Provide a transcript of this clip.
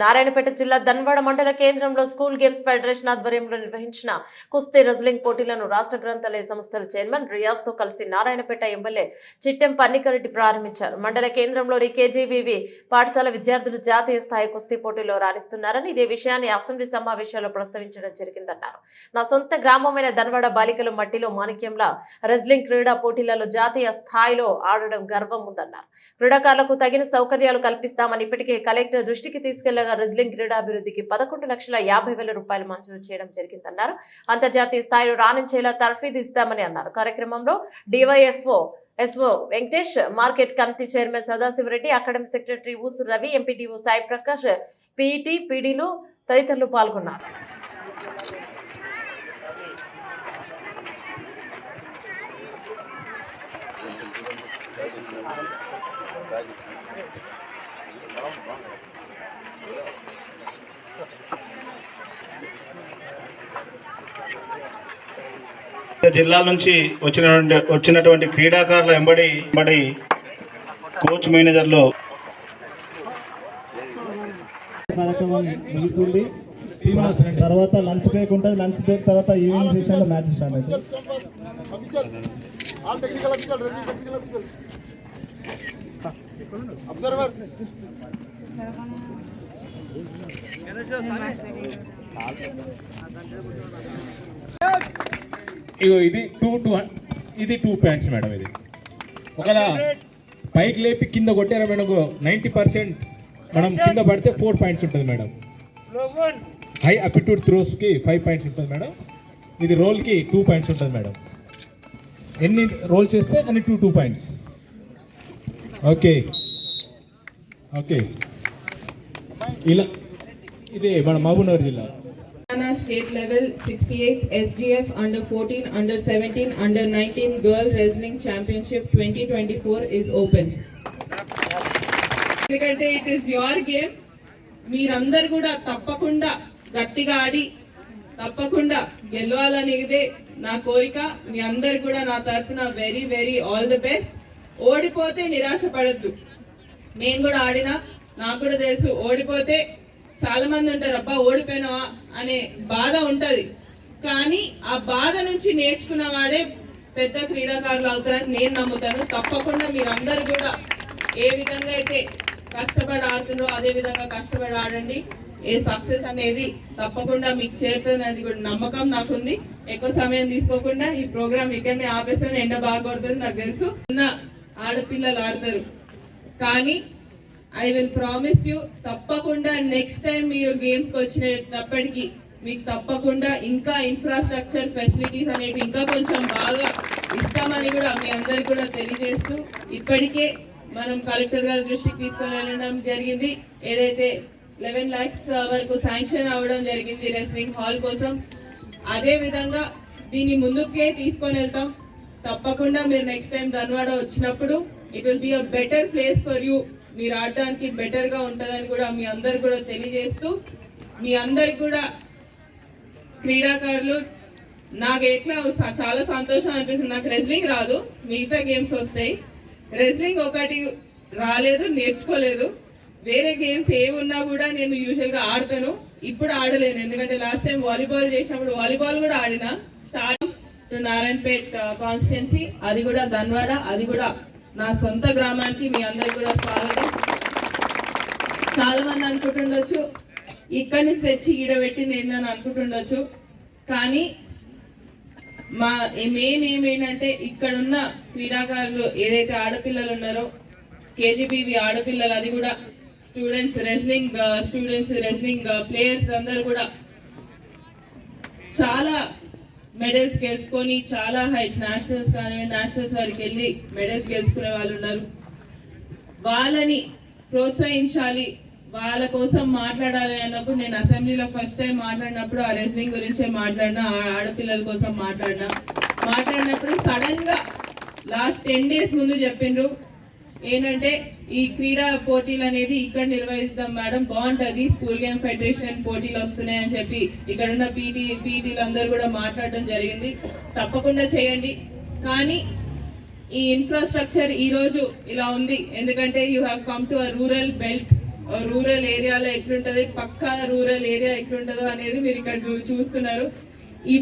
నారాయణపేట జిల్లా ధన్వాడ మండల కేంద్రంలో స్కూల్ గేమ్స్ ఫెడరేషన్ ఆధ్వర్యంలో నిర్వహించిన కుస్తీ రెజ్లింగ్ పోటీలను రాష్ట్ర గ్రంథాలయ సంస్థల చైర్మన్ రియాజ్తో కలిసి నారాయణపేట ఎమ్మెల్యే చిట్టెం పన్నికరెడ్డి ప్రారంభించారు. మండల కేంద్రంలోని కేజీబీవి పాఠశాల విద్యార్థులు జాతీయ స్థాయి కుస్తీ పోటీలో రాణిస్తున్నారని ఇదే విషయాన్ని అసెంబ్లీ సమావేశాల్లో ప్రస్తావించడం జరిగిందన్నారు. నా సొంత గ్రామమైన ధన్వాడ బాలికలు మట్టిలో మాణిక్యంలా రెజ్లింగ్ క్రీడా పోటీలలో జాతీయ స్థాయిలో ఆడడం గర్వం ఉందన్నారు. క్రీడాకారులకు తగిన సౌకర్యాలు కల్పిస్తామని ఇప్పటికే కలెక్టర్ దృష్టికి తీసుకెళ్ళగా రెజ్లింగ్ క్రీడాభివృద్ధికి పదకొండు లక్షల యాభై వేల రూపాయలు మంజూరు చేయడం జరిగిందన్నారు. అంతర్జాతీయ స్థాయిలో రాణించేలా తర్ఫీదు ఇస్తామని అన్నారు. కార్యక్రమంలో DYFO SO Venkatesh market committee chairman Sadashivareddy academic secretary ఊసు Ravi MPDO Sai Prakash PET పీడీలు తదితరులు పాల్గొన్నారు. జిల్లాల నుంచి వచ్చినటువంటి వచ్చినటువంటి క్రీడాకారుల వెంబడి వెంబడి కోచ్ మేనేజర్లు కార్యక్రమం ముగుస్తుంది తర్వాత లంచ్ బ్రేక్ ఉంటుంది. లంచ్ బ్రేక్ తర్వాత ఈవినింగ్ సెషన్లో మ్యాచ్ స్టార్ట్ అవుతుంది అబ్జర్వర్స్ ఇగో ఇది టూ టూ ఇది టూ ప్యాంట్స్ మేడం ఇది. ఒకవేళ పైకి లేపి కింద కొట్టారా మేడం నైంటీ పర్సెంట్ మనం కింద పడితే ఫోర్ పాయింట్స్ ఉంటుంది మేడం హై అప్టిట్యూడ్ త్రోస్కి ఫైవ్ పాయింట్స్ ఉంటుంది మేడం ఇది రోల్కి టూ పాయింట్స్ ఉంటుంది మేడం ఎన్ని రోల్ చేస్తే అన్ని two two points okay okay. ఇలా ఇదే మన మహబూబ్నగర్ జిల్లా. Telangana state level 68th SGF under 14, under 17, under 19 Girl Wrestling Championship 2024 is open. ఎందుకంటే ఇట్ ఈస్ యువర్ గేమ్ మీరందరు కూడా తప్పకుండా గట్టిగా ఆడి తప్పకుండా గెలవాలనేదే నా కోరిక. మీ అందరు కూడా నా తరఫున very very all the best ఓడిపోతే నిరాశ పడద్దు నేను కూడా ఆడినా నాకు కూడా తెలుసు ఓడిపోతే చాలా మంది ఉంటారు అబ్బా ఓడిపోయినావా? అనే బాధ ఉంటుంది. కానీ ఆ బాధ నుంచి నేర్చుకున్న వాడే పెద్ద క్రీడాకారులు అవుతారని నేను నమ్ముతాను. తప్పకుండా మీరందరూ కూడా ఏ విధంగా అయితే కష్టపడి ఆడుతున్నారో అదే విధంగా కష్టపడి ఆడండి. ఏ సక్సెస్ అనేది తప్పకుండా మీకు చేరుతుందని కూడా నమ్మకం నాకుంది. ఎక్కువ సమయం తీసుకోకుండా ఈ ప్రోగ్రామ్ ఇక్కడనే ఆపేస్తాను ఎండ బాగా కొడుతుంది నాకు తెలుసు. ఉన్న ఆడపిల్లలు ఆడతారు. కానీ ఐ విల్ ప్రామిస్ యూ తప్పకుండా నెక్స్ట్ టైం మీరు గేమ్స్కి వచ్చినప్పటికీ మీకు తప్పకుండా ఇంకా ఇన్ఫ్రాస్ట్రక్చర్ ఫెసిలిటీస్ అనేవి ఇంకా కొంచెం బాగా ఇస్తామని కూడా మీ అందరికి కూడా తెలియజేస్తూ ఇప్పటికే మనం కలెక్టర్ గారి దృష్టికి తీసుకొని వెళ్ళడం జరిగింది. ఏదైతే లెవెన్ ల్యాక్స్ వరకు శాంక్షన్ అవ్వడం జరిగింది రెస్లింగ్ హాల్ కోసం అదే విధంగా దీన్ని ముందుకే తీసుకొని వెళ్తాం. తప్పకుండా మీరు నెక్స్ట్ టైం ధన్వాడ వచ్చినప్పుడు it will be a better place for you మీరు ఆడడానికి బెటర్గా ఉంటుందని కూడా మీ అందరు కూడా తెలియజేస్తూ మీ అందరికి కూడా క్రీడాకారులు నాకు ఎట్లా స- చాలా సంతోషం అనిపిస్తుంది. నాకు రెజ్లింగ్ రాదు. మిగతా గేమ్స్ వస్తాయి. రెజ్లింగ్ ఒకటి రాలేదు నేర్చుకోలేదు. వేరే గేమ్స్ ఏమున్నా కూడా నేను యూజువల్గా ఆడతాను. ఇప్పుడు ఆడలేను. ఎందుకంటే లాస్ట్ టైం వాలీబాల్ చేసినప్పుడు వాలీబాల్ కూడా ఆడిన. స్టార్ట్ టు నారాయణపేట్ కాన్స్టిట్యున్సీ అది కూడా ధన్వాడ అది కూడా నా సొంత గ్రామానికి మీ అందరికి కూడా స్వాగతం. చాలా మంది అనుకుంటుండొచ్చు ఇక్కడి నుంచి తెచ్చి ఈడబెట్టింది నేను అని అనుకుంటుండొచ్చు. కానీ మా మెయిన్ ఏమేంటంటే ఇక్కడున్న క్రీడాకారులు ఏదైతే ఆడపిల్లలు ఉన్నారో కేజీబీవి ఆడపిల్లలు అది కూడా students wrestling students wrestling players అందరు కూడా చాలా మెడల్స్ గెలుచుకొని చాలా హైట్స్ నేషనల్స్ కానివ్వండి నేషనల్స్ వరకు వెళ్ళి మెడల్స్ గెలుచుకునే వాళ్ళు ఉన్నారు. వాళ్ళని ప్రోత్సహించాలి వాళ్ళ కోసం మాట్లాడాలి అన్నప్పుడు నేను అసెంబ్లీలో ఫస్ట్ టైం మాట్లాడినప్పుడు ఆ రెస్లింగ్ గురించే మాట్లాడినా ఆడపిల్లల కోసం మాట్లాడినా. మాట్లాడినప్పుడు సడన్గా లాస్ట్ టెన్ డేస్ ముందు చెప్పిండ్రు ఏంటంటే ఈ క్రీడా పోటీలు అనేది ఇక్కడ నిర్వహిద్దాం మేడం. బాగుంటుంది. స్కూల్ గేమ్ ఫెడరేషన్ పోటీలు వస్తున్నాయి అని చెప్పి ఇక్కడ ఉన్న పీటీ పీటీలు అందరూ కూడా మాట్లాడడం జరిగింది. తప్పకుండా చేయండి. కానీ ఈ ఇన్ఫ్రాస్ట్రక్చర్ ఈ రోజు ఇలా ఉంది. ఎందుకంటే you have come to a rural belt rural ఏరియాలో ఎట్లుంటది? పక్కా రూరల్ ఏరియా ఎట్లుంటుందో అనేది మీరు ఇక్కడ చూస్తున్నారు.